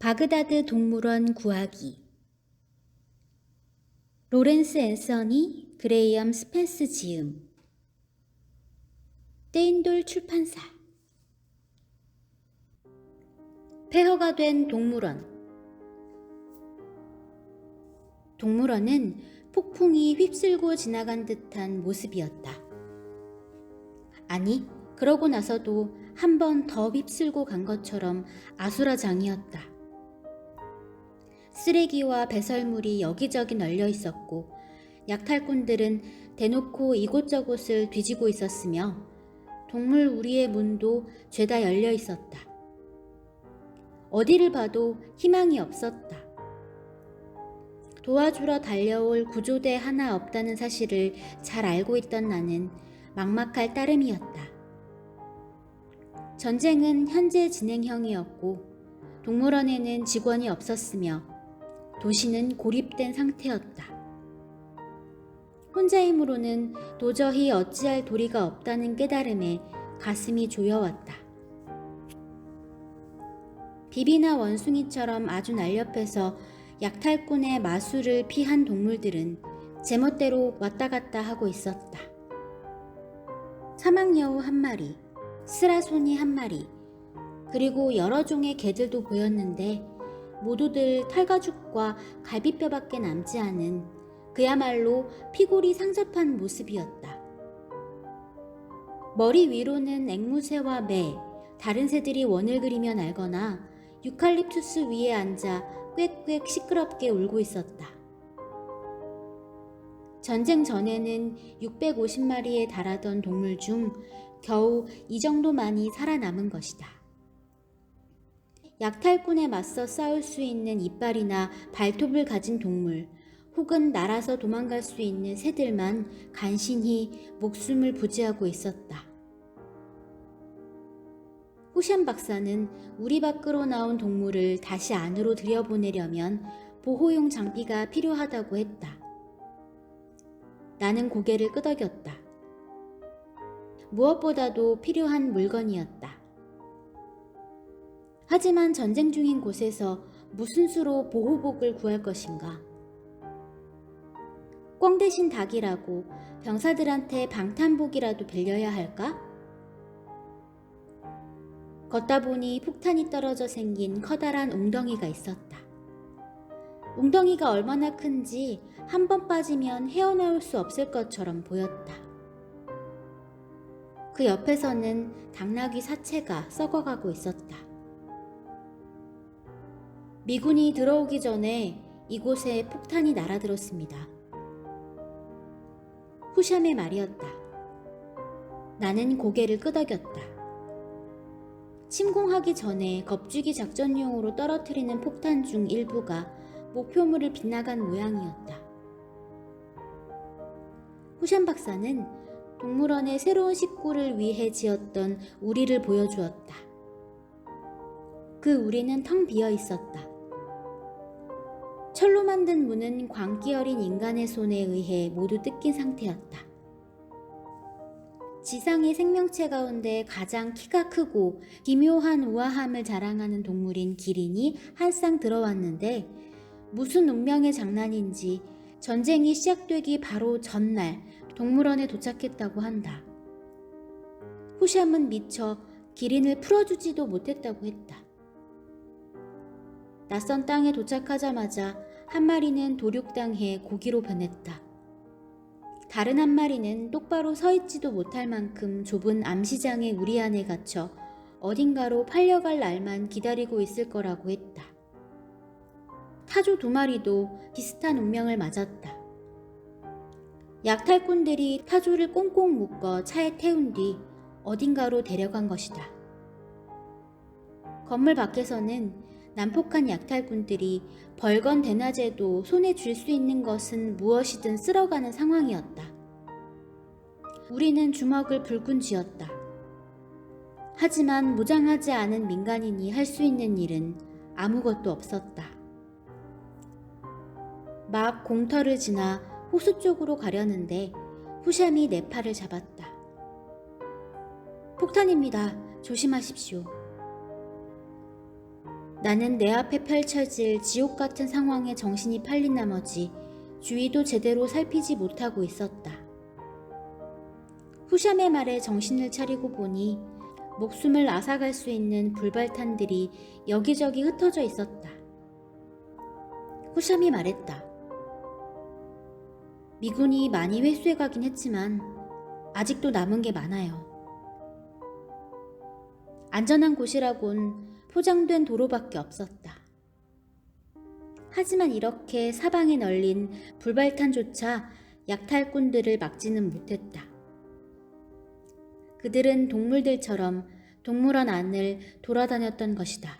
바그다드 동물원 구하기. 로렌스 앤서니 그레이엄 스펜스 지음. 떼인돌 출판사. 폐허가 된 동물원 동물원은 폭풍이 휩쓸고 지나간 듯한 모습이었다. 아니, 그러고 나서도 한 번 더 휩쓸고 간 것처럼 아수라장이었다. 쓰레기와 배설물이 여기저기 널려 있었고 약탈꾼들은 대놓고 이곳저곳을 뒤지고 있었으며 동물 우리의 문도 죄다 열려 있었다. 어디를 봐도 희망이 없었다. 도와주러 달려올 구조대 하나 없다는 사실을 잘 알고 있던 나는 막막할 따름이었다. 전쟁은 현재 진행형이었고 동물원에는 직원이 없었으며 도시는 고립된 상태였다. 혼자이므로는 도저히 어찌할 도리가 없다는 깨달음에 가슴이 조여왔다. 비비나 원숭이처럼 아주 날렵해서 약탈꾼의 마술을 피한 동물들은 제멋대로 왔다 갔다 하고 있었다. 사막여우 한 마리, 스라소니 한 마리, 그리고 여러 종의 개들도 보였는데 모두들 털가죽과 갈비뼈밖에 남지 않은 그야말로 피골이 상접한 모습이었다. 머리 위로는 앵무새와 매, 다른 새들이 원을 그리며 날거나 유칼립투스 위에 앉아 꽥꽥 시끄럽게 울고 있었다. 전쟁 전에는 650마리에 달하던 동물 중 겨우 이 정도만이 살아남은 것이다. 약탈꾼에 맞서 싸울 수 있는 이빨이나 발톱을 가진 동물, 혹은 날아서 도망갈 수 있는 새들만 간신히 목숨을 부지하고 있었다. 후샨 박사는 우리 밖으로 나온 동물을 다시 안으로 들여보내려면 보호용 장비가 필요하다고 했다. 나는 고개를 끄덕였다. 무엇보다도 필요한 물건이었다. 하지만 전쟁 중인 곳에서 무슨 수로 보호복을 구할 것인가? 꽝 대신 닭이라고 병사들한테 방탄복이라도 빌려야 할까? 걷다 보니 폭탄이 떨어져 생긴 커다란 웅덩이가 있었다. 웅덩이가 얼마나 큰지 한 번 빠지면 헤어나올 수 없을 것처럼 보였다. 그 옆에서는 당나귀 사체가 썩어가고 있었다. 미군이 들어오기 전에 이곳에 폭탄이 날아들었습니다. 후샴의 말이었다. 나는 고개를 끄덕였다. 침공하기 전에 겁주기 작전용으로 떨어뜨리는 폭탄 중 일부가 목표물을 빗나간 모양이었다. 후샴 박사는 동물원의 새로운 식구를 위해 지었던 우리를 보여주었다. 그 우리는 텅 비어 있었다. 철로 만든 문은 광기 어린 인간의 손에 의해 모두 뜯긴 상태였다. 지상의 생명체 가운데 가장 키가 크고 기묘한 우아함을 자랑하는 동물인 기린이 한 쌍 들어왔는데 무슨 운명의 장난인지 전쟁이 시작되기 바로 전날 동물원에 도착했다고 한다. 후샴은 미처 기린을 풀어주지도 못했다고 했다. 낯선 땅에 도착하자마자 한 마리는 도륙당해 고기로 변했다. 다른 한 마리는 똑바로 서 있지도 못할 만큼 좁은 암시장의 우리 안에 갇혀 어딘가로 팔려갈 날만 기다리고 있을 거라고 했다. 타조 두 마리도 비슷한 운명을 맞았다. 약탈꾼들이 타조를 꽁꽁 묶어 차에 태운 뒤 어딘가로 데려간 것이다. 건물 밖에서는 난폭한 약탈꾼들이 벌건 대낮에도 손에 쥘 수 있는 것은 무엇이든 쓸어가는 상황이었다. 우리는 주먹을 불끈 쥐었다. 하지만 무장하지 않은 민간인이 할 수 있는 일은 아무것도 없었다. 막 공터를 지나 호수 쪽으로 가려는데 후샴이 내 팔을 잡았다. 폭탄입니다. 조심하십시오. 나는 내 앞에 펼쳐질 지옥 같은 상황에 정신이 팔린 나머지 주위도 제대로 살피지 못하고 있었다. 후샴의 말에 정신을 차리고 보니 목숨을 앗아갈 수 있는 불발탄들이 여기저기 흩어져 있었다. 후샴이 말했다. 미군이 많이 회수해 가긴 했지만 아직도 남은 게 많아요. 안전한 곳이라곤 포장된 도로밖에 없었다. 하지만 이렇게 사방에 널린 불발탄조차 약탈꾼들을 막지는 못했다. 그들은 동물들처럼 동물원 안을 돌아다녔던 것이다.